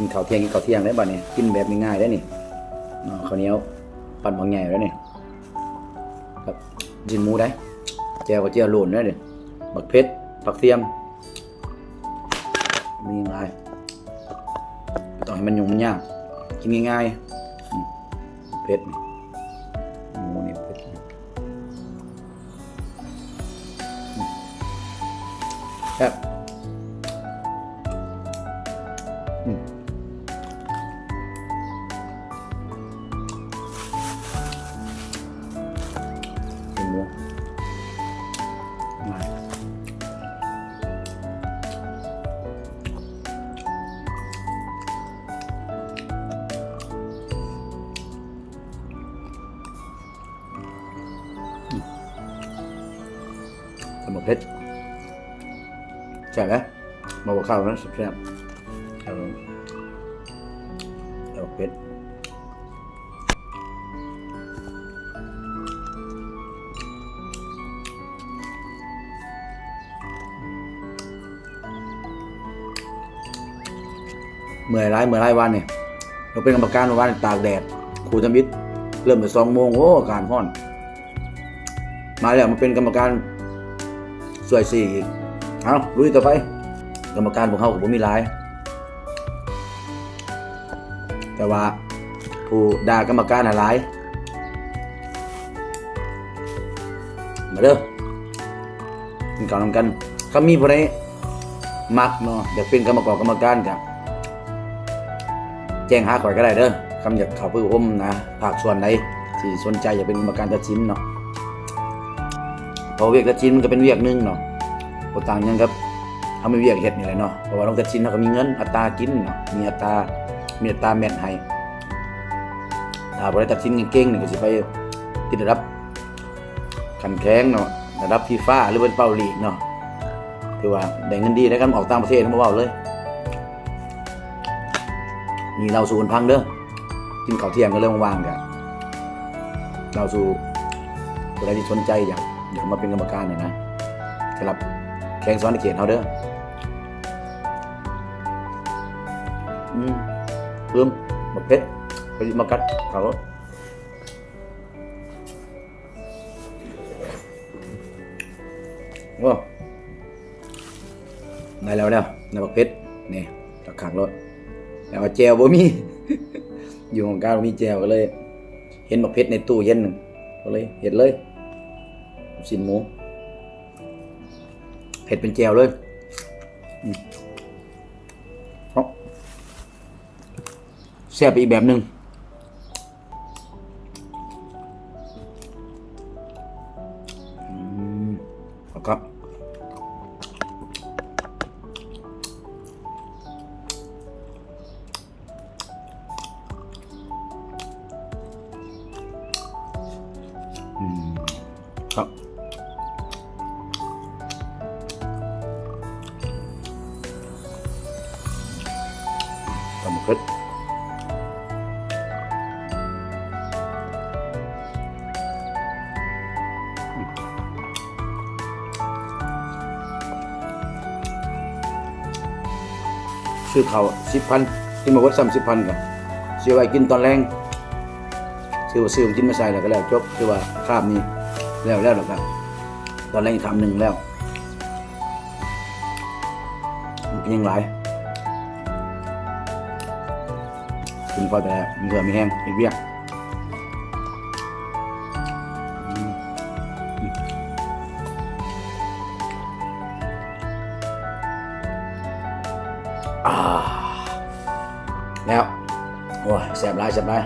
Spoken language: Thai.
กินข้าวเที่ยงกินข้าวเที่ยงได้บ่เนี่ยกินแบบง่ายๆได้นี่นข้าวเหนียวปั่นบางใหญ่แล้วนี่ครับจินหมูได้แจวกับเจียวหลนได้เนี่ยบักเพชรผักเทียมมีง่ายต้องให้มันยุ่งมันยากกินง่ายๆเพชรนี่หมูนี่เพชรนี่อืมครับ สมุนเพชรใช่ไหมมาบอกข้าวนะแซ่บๆครับผมสมุนเพชรเมื่อยร้ายเมื่อยร้ายวันเนี่ยเราเป็นกรรมการวันตากแดดครูธมิตรเริ่มแต่สองโมงโอ้อากาศร้อน มาแล้วมาเป็นกรรมการ สวยสี่อีกเอาลุยต่อไป กรรมการพวกเขาผมมีหลาย แต่ว่าผู้ด่ากรรมการน่ะหลายมาเด้อกินข้าวนำกันเขามีผู้ใดมักเนาะอยากเป็นกรรมกรกรรมการกับแจ้งหาข่อยก็ได้เด้อคำอยากเข้าไปอบรมนะภาคส่วนใดที่สนใจอยากเป็นกรรมการตัดสินเนาะ เพราะเวียกตัดสินมันก็เป็นเวียกหนึงเนาะบต่างหยังครับทำให้เวียกเฮ็ดนี่แหละเนาะเพราะว่าต้องตัดสินเขาก็มีเงินอัตรากินเนาะมีอัตรามีอัตราแม่นให้ถ้าบ่ได้ตัดสินเก่งๆนี่ก็สิไปติดระดับขันแข็งเนาะระดับฟีฟ่าหรือเป็นเป้าลีกเนาะถือว่าได้เงินดีได้กันออกต่างประเทศบ่เว้าเลยนี่เราสู่คนพังเด้อกินข้าวเที่ยงก็เริ่มว่างกันเราสู่คนใดที่สนใจอย่าก อยากมาเป็นกรรมการเนี่ยนะสำหรับแข่งซ้อนในเขตเขาเด้ออืมเพิ่มหมดเพชรไปมากัดเขาโอ้ได้แล้วแล้วในบักเพชรนี่จากขังรถแล้วแจวบ่มี อยู่ของการบ่มีแจวก็เลย เห็นบักเพชรในตู้เย็นหนึ่งก็เลยเห็ดเลย สินหมู เผ็ดเป็นแจวเลยเอาแซ่บไปอีกแบบหนึ่งอืมแล้วก็ครับ ตำพึดซื้อเขาสิบพันที่มาวัดซ้ำสิบพันกันซื้อไว้กินตอนแรงซื้อว่าซื้อกินมาใส่แล้วก็แล้วจบคือว่าข้ามนี้แล้วแล้วหรอกครับ ตอนแรกอีกคำหนึ่งแล้วมันเป็นยังไง คุณพอแต่เหือมีแห้งอีกเบี้ยอืมอืมอ่าแล้ว โอ้ยแสบร้ายแสบร้าย